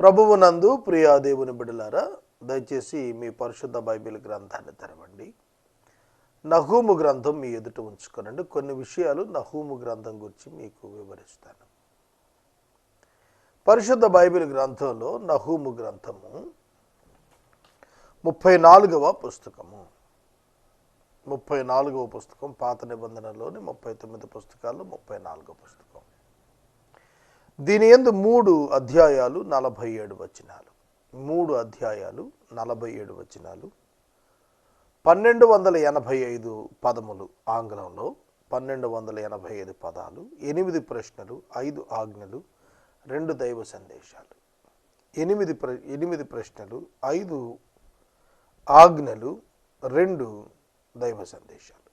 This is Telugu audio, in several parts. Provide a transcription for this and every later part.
ప్రభువునందు నందు ప్రియాదేవుని బిడలారా దయచేసి మీ పరిశుద్ధ బైబిల్ గ్రంథాన్ని తెరవండి. నహూము గ్రంథం మీ ఎదుట ఉంచుకోనండి. కొన్ని విషయాలు నహూము గ్రంథం గురించి మీకు వివరిస్తాను. పరిశుద్ధ బైబిల్ గ్రంథంలో నహూము గ్రంథము ముప్పై నాలుగవ పుస్తకము. ముప్పై నాలుగవ పుస్తకం పాత నిబంధనలోని ముప్పై తొమ్మిది పుస్తకాలు ముప్పై నాలుగవ పుస్తకం. దీని ఎందు మూడు అధ్యాయాలు నలభై ఏడు వచనాలు. మూడు అధ్యాయాలు నలభై ఏడు వచనాలు. పన్నెండు వందల ఎనభై ఐదు పదములు ఆంగ్లంలో. పన్నెండు వందల ఎనభై ఐదు పదాలు ఎనిమిది ప్రశ్నలు ఐదు ఆజ్ఞలు రెండు దైవ సందేశాలు. ఎనిమిది ప్ర ఎనిమిది ప్రశ్నలు ఐదు ఆజ్ఞలు రెండు దైవ సందేశాలు.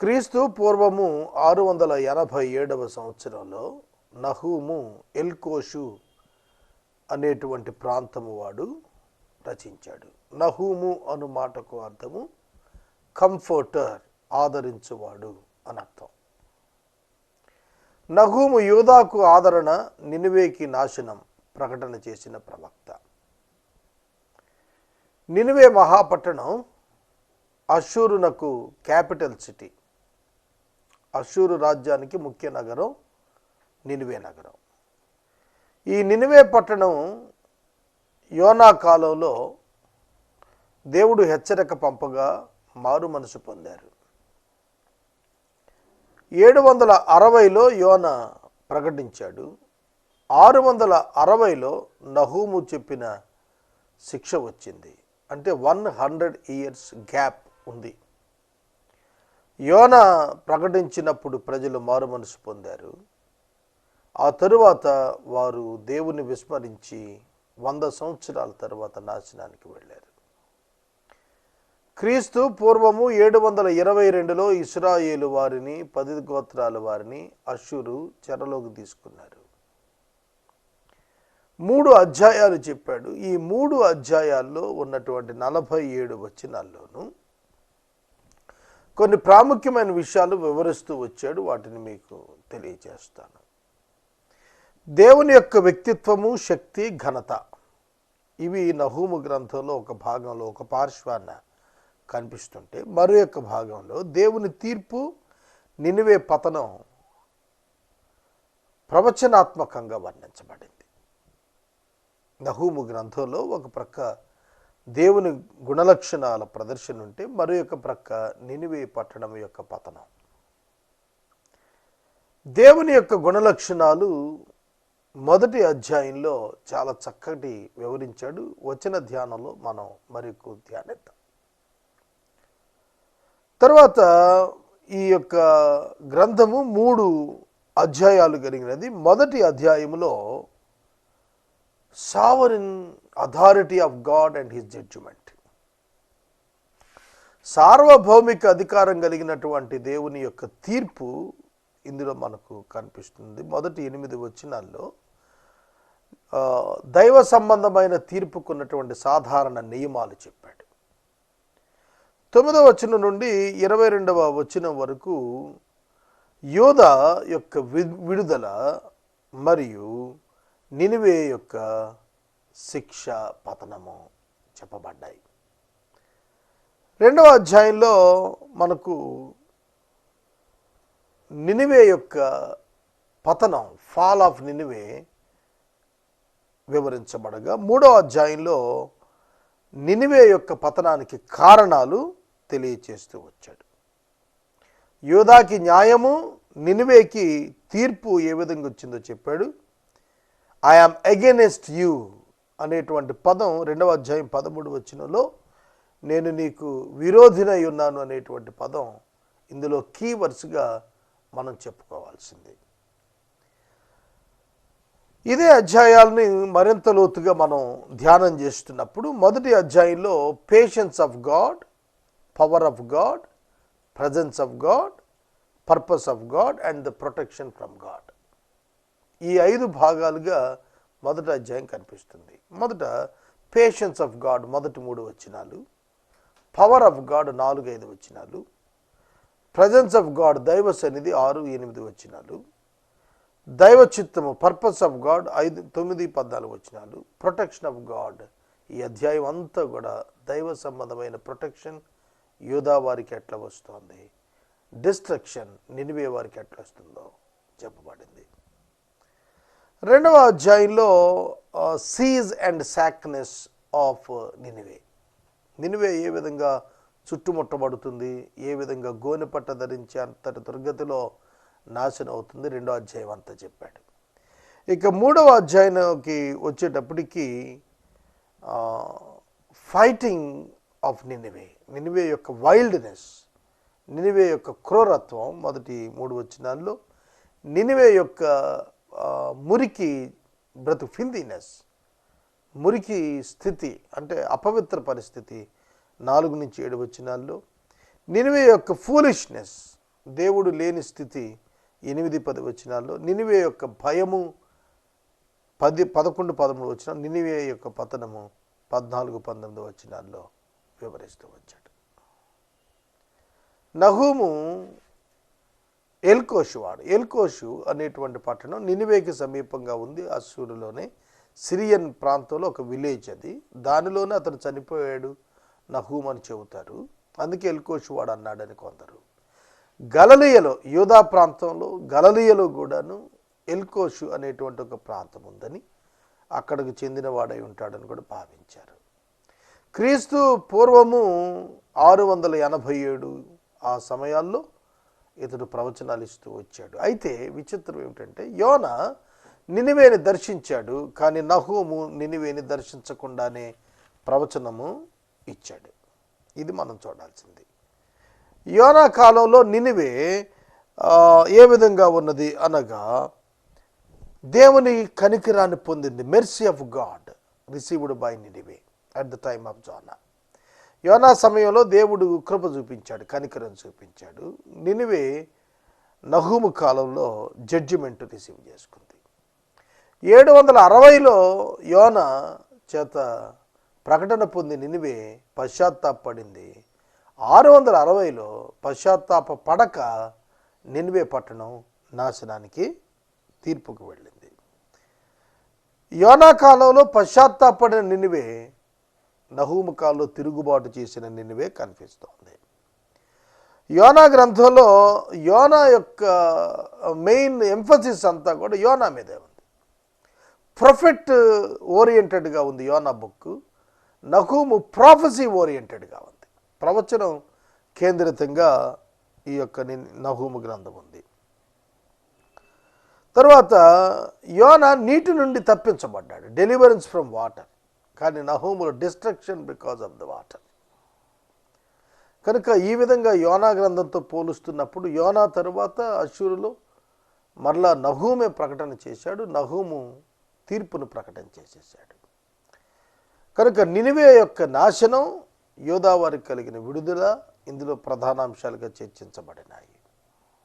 క్రీస్తు పూర్వము ఆరు వందల ఎనభై ఏడవ సంవత్సరంలో నహూము ఎల్కోషు అనేటువంటి ప్రాంతము వాడు రచించాడు. నహూము అను మాటకు అర్థము కంఫర్టర్ ఆదరించువాడు అని అర్థం. నహూము యూదాకు ఆదరణ నినువేకి నాశనం ప్రకటన చేసిన ప్రవక్త. నినువే మహాపట్టణం అషూరునకు క్యాపిటల్ సిటీ. అషూరు రాజ్యానికి ముఖ్య నగరం నినివే నగరం. ఈ నినివే పట్టణం యోనా కాలంలో దేవుడు హెచ్చరిక పంపగా మారు మనసు పొందారు. ఏడు వందల అరవైలో యోన ప్రకటించాడు. ఆరు వందల అరవైలో నహూము చెప్పిన శిక్ష వచ్చింది. అంటే వన్ హండ్రెడ్ ఇయర్స్ గ్యాప్ ఉంది. యోన ప్రకటించినప్పుడు ప్రజలు మారు మనసు పొందారు. ఆ తరువాత వారు దేవుని విస్మరించి వంద సంవత్సరాల తర్వాత నాశనానికి వెళ్ళారు. క్రీస్తు పూర్వము ఏడు వందల ఇరవై రెండులో ఇస్రాయేలు వారిని పది గోత్రాల వారిని అషురు చెరలోకి తీసుకున్నారు. మూడు అధ్యాయాలు చెప్పాడు. ఈ మూడు అధ్యాయాల్లో ఉన్నటువంటి నలభై ఏడు వచనాల్లోనూ కొన్ని ప్రాముఖ్యమైన విషయాలు వివరిస్తూ వచ్చాడు. వాటిని మీకు తెలియజేస్తాను. దేవుని యొక్క వ్యక్తిత్వము శక్తి ఘనత. ఇవి నహూము గ్రంథంలో ఒక భాగంలో ఒక పార్శ్వాన కనిపిస్తుంటే మరో యొక్క భాగంలో దేవుని తీర్పు నినివే పతనం ప్రవచనాత్మకంగా వర్ణించబడింది. నహూము గ్రంథంలో ఒక ప్రక్క దేవుని గుణలక్షణాల ప్రదర్శన ఉంటే మరో యొక్క ప్రక్క నినివే పట్టణం యొక్క పతనం. దేవుని యొక్క గుణలక్షణాలు మొదటి అధ్యాయంలో చాలా చక్కటి వివరించాడు. వచన ధ్యానంలో మనం మరి ఎక్కువ ధ్యానిద్దాం. తర్వాత ఈ యొక్క గ్రంథము మూడు అధ్యాయాలు కలిగినది. మొదటి అధ్యాయములో sovereign authority of God and his judgement సార్వభౌమిక అధికారం కలిగినటువంటి దేవుని యొక్క తీర్పు ఇందులో మనకు కనిపిస్తుంది. మొదటి ఎనిమిది వచనాల్లో దైవ సంబంధమైన తీర్పుకున్నటువంటి సాధారణ నియమాలు చెప్పాడు. తొమ్మిదవ వచనం నుండి ఇరవై రెండవ వచనం వరకు యోధ యొక్క వి- విడుదల మరియు నినివే యొక్క శిక్ష పతనము చెప్పబడ్డాయి. రెండవ అధ్యాయంలో మనకు నినివే యొక్క పతనం ఫాల్ ఆఫ్ నినివే వివరించబడగా మూడవ అధ్యాయంలో నినివే యొక్క పతనానికి కారణాలు తెలియచేస్తూ వచ్చాడు. యోధాకి న్యాయము నినివేకి తీర్పు ఏ విధంగా వచ్చిందో చెప్పాడు. ఐఆమ్ అగెనెస్ట్ యూ అనేటువంటి పదం రెండవ అధ్యాయం పదమూడు వచ్చినలో నేను నీకు విరోధినై ఉన్నాను అనేటువంటి పదం ఇందులో కీ వర్డ్స్గా మనం చెప్పుకోవాల్సింది. ఇదే అధ్యాయాల్ని మరింత లోతుగా మనం ధ్యానం చేస్తున్నప్పుడు మొదటి అధ్యాయంలో patience of God power of God presence of God purpose of God and the protection from God ఈ ఐదు భాగాలుగా మొదట అధ్యాయం కనిపిస్తుంది. మొదట పేషెన్స్ ఆఫ్ గాడ్ మొదటి మూడు వచనాలు పవర్ ఆఫ్ గాడ్ నాలుగు ఐదు వచనాలు ప్రజెన్స్ ఆఫ్ గాడ్ దైవ సన్నిధి ఆరు ఎనిమిది వచనాలు దైవ చిత్తము పర్పస్ ఆఫ్ గాడ్ ఐదు తొమ్మిది పద్నాలుగు వచ్చినాలు ప్రొటెక్షన్ ఆఫ్ గాడ్ ఈ అధ్యాయం అంతా కూడా దైవ సంబంధమైన ప్రొటెక్షన్ యోధా వారికి ఎట్లా వస్తుంది? డిస్ట్రక్షన్ నినివే వారికి ఎట్లా వస్తుందో చెప్పబడింది. రెండవ అధ్యాయంలో siege and sackness of Nineveh. Nineveh ఏ విధంగా చుట్టుముట్టబడుతుంది ఏ విధంగా గోనె పట్ట ధరించి అంతటి దుర్గతిలో నాశనం అవుతుంది రెండో అధ్యాయం అంతా చెప్పాడు. ఇక మూడవ అధ్యాయంకి వచ్చేటప్పటికి ఫైటింగ్ ఆఫ్ నినివే. నినివే యొక్క వైల్డ్నెస్ నినివే యొక్క క్రూరత్వం మొదటి మూడు వచనాల్లో నినివే యొక్క మురికి బ్రతు ఫిల్దీనెస్ మురికి స్థితి అంటే అపవిత్ర పరిస్థితి నాలుగు నుంచి ఏడు వచ్చినాల్లో నినివే యొక్క ఫూలిష్నెస్ దేవుడు లేని స్థితి ఎనిమిది పది వచ్చినాల్లో నినివే యొక్క భయము పది పదకొండు పదమూడు వచ్చిన నినివే యొక్క పతనము పద్నాలుగు పంతొమ్మిది వచ్చినాల్లో వివరిస్తూ వచ్చాడు. నహూము ఎల్కోషు వాడు. ఎల్కోషు అనేటువంటి పట్టణం నినివేకి సమీపంగా ఉంది. అస్సూరులోనే సిరియన్ ప్రాంతంలో ఒక విలేజ్ అది. దానిలోనే అతను చనిపోయాడు. నహూమ్ అని చెబుతారు. అందుకే ఎల్కోషు వాడు అన్నాడని కొందరు. గలలియలో యూదా ప్రాంతంలో గలలియలో కూడాను ఎల్కోషు అనేటువంటి ఒక ప్రాంతం ఉందని అక్కడికి చెందినవాడై ఉంటాడని కూడా భావించారు. క్రీస్తు పూర్వము ఆరు వందల ఎనభై ఏడు ఆ సమయాల్లో ఇతడు ప్రవచనాలు ఇస్తూ వచ్చాడు. అయితే విచిత్రం ఏమిటంటే యోన నినివేని దర్శించాడు కానీ నహూము నినివేని దర్శించకుండానే ప్రవచనము ఇచ్చాడు. ఇది మనం చూడాల్సింది. యోనా కాలంలో నినివే ఏ విధంగా ఉన్నది అనగా దేవుని కనికిరాన్ని పొందింది. Mercy of God received by Nineveh at the time of Jonah యోనా సమయంలో దేవుడు కృప చూపించాడు కనికరం చూపించాడు. నినివే నహూము కాలంలో జడ్జిమెంట్ రిసీవ్ చేసుకుంది. ఏడు వందల అరవైలో యోన చేత ప్రకటన పొంది నినివే పశ్చాత్తాపడింది. ఆరు వందల అరవైలో పశ్చాత్తాప పడక నినివే పట్టణం నాశనానికి తీర్పుకు వెళ్ళింది. యోనా కాలంలో పశ్చాత్తాపడిన నినివే నహూము కాల్లో తిరుగుబాటు చేసిన నినివే కనిపిస్తోంది. యోనా గ్రంథంలో యోనా యొక్క మెయిన్ ఎంఫసిస్ అంతా కూడా యోనా మీదే ఉంది. ప్రొఫెట్ ఓరియంటెడ్గా ఉంది యోనా బుక్. నహూము ప్రాఫసీ ఓరియంటెడ్గా ఉంది. ప్రవచనం కేంద్రితంగా ఈ యొక్క నహూము గ్రంథం ఉంది. తర్వాత యోనా నీటి నుండి తప్పించబడ్డాడు. డెలివరెన్స్ ఫ్రమ్ వాటర్ కానీ నహూములో destruction because of the water. కనుక ఈ విధంగా యోనా గ్రంథంతో పోలుస్తున్నప్పుడు యోనా తరువాత అశూరులో మరలా నహూమే ప్రకటన చేశాడు నహూము తీర్పును ప్రకటన చేసేసాడు కనుక నినివే యొక్క నాశనం యోధావారికి కలిగిన విడుదల ఇందులో ప్రధానాంశాలుగా చర్చించబడినాయి.